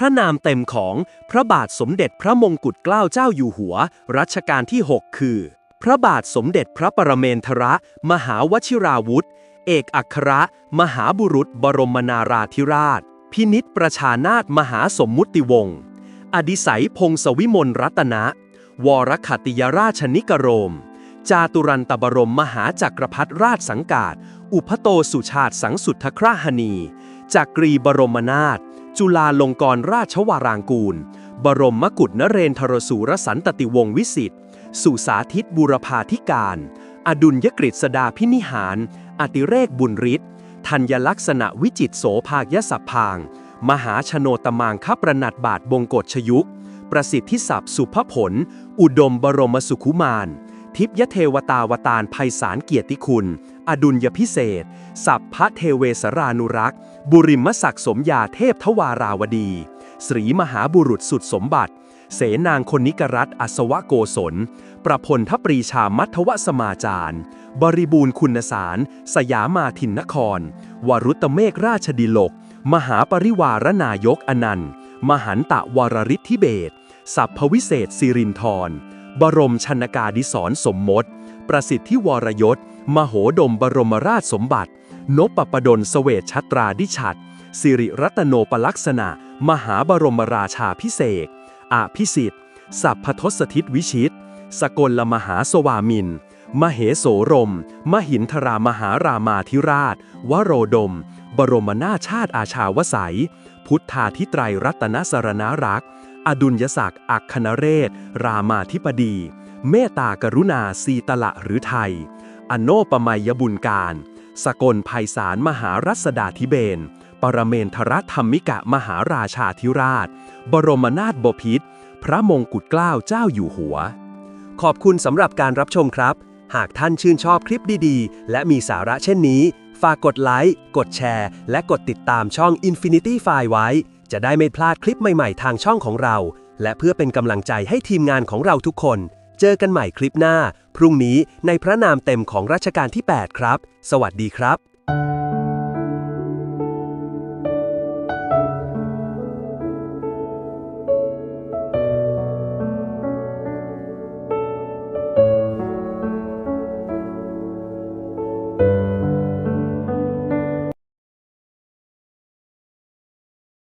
พระนามเต็มของพระบาทสมเด็จพระมงกุฎเกล้าเจ้าอยู่หัว รัชกาลที่ 6 คือ พระบาทสมเด็จพระปรเมนทรมหาวชิราวุธ เอกอัครมหาบุรุษบรมนาราธิราช พินิษประชานาถมหาสมมุติวงศ์ อดิสัยพงศวิมลรัตนะ วรคติยราชนิกรม จาตุรันตบรมมหาจักรพรรดิราชสังกาศ อุพโตสุชาติสังสุทธคราหณีจักรีบรมนาถ จุฬาลงกรณราชวรางกูล บรมมกุฎนเรนทรสูรสันตติวงศ์วิสิทธิ์สุสาธิตบุรพาธิการ อดุลยกฤษดาพินิหาร อติเรกบุญฤทธิ์ธัญลักษณะวิจิตรโสภากยสัพพาง มหาชโนตมางคประนัดบาทบงกฎชยุกประสิทธิศัพท์สุภผล อุดมบรมสุขุมารทิพยเทวตาวตารภัยสารเกียรติคุณ อดุลยพิเศษ สัพพะเทเวสรานุรักษ์ บุริมศักดิ์สมยาเทพทวาราวดี สรีมหาบุรุษสุดสมบัติ เสนางคนนิกรัตอัศวโกศล ประพลทปรีชามัทวสมาจารย์บริบูรณ์คุณสาร สยามาทินนคร วรุตเมฆราชดิลก มหาปริวารนายกอนันต์ มหันตะวรริทธิเบศสัพพวิเศษสิรินทรบรมชนกาดิสรสมมติ ประสิทธิวรยศ มโหดมบรมราชสมบัติ นปปดลเสวตชัตราดิฉัตสิริรัตโนปลักษณะ มหาบรมราชาพิเศษอาพิสิทธิ์สัพพทศทิตวิชิต สกลมหาสวามิน มเหโสรม มหินทรามหารามาธิราช วโรดม บรมนาชาติอาชาวไสยพุทธาธิไตรรัตนสรณรักษ์อดุลยศักดิ์อักคณเรศ รามาธิปดี เมตตากรุณาสีตละหรือไทย อโนปมัยบุญการ สกลภัยสารมหารัศดาธิเบนปรเมนทรธรรมิกะมหาราชาธิราช บรมนาถบพิตรพระมงกุฎเกล้าเจ้าอยู่หัว ขอบคุณสำหรับการรับชมครับ หากท่านชื่นชอบคลิปดีๆ และมีสาระเช่นนี้ ฝากกดไลค์ กดแชร์ และกดติดตามช่อง Infinity File ไว้ จะได้ไม่พลาดคลิปใหม่ๆ ทางช่องของเรา และเพื่อเป็นกำลังใจให้ทีมงานของเราทุกคน เจอกันใหม่คลิปหน้า พรุ่งนี้ในพระนามเต็มของรัชกาลที่ 8 ครับ สวัสดีครับ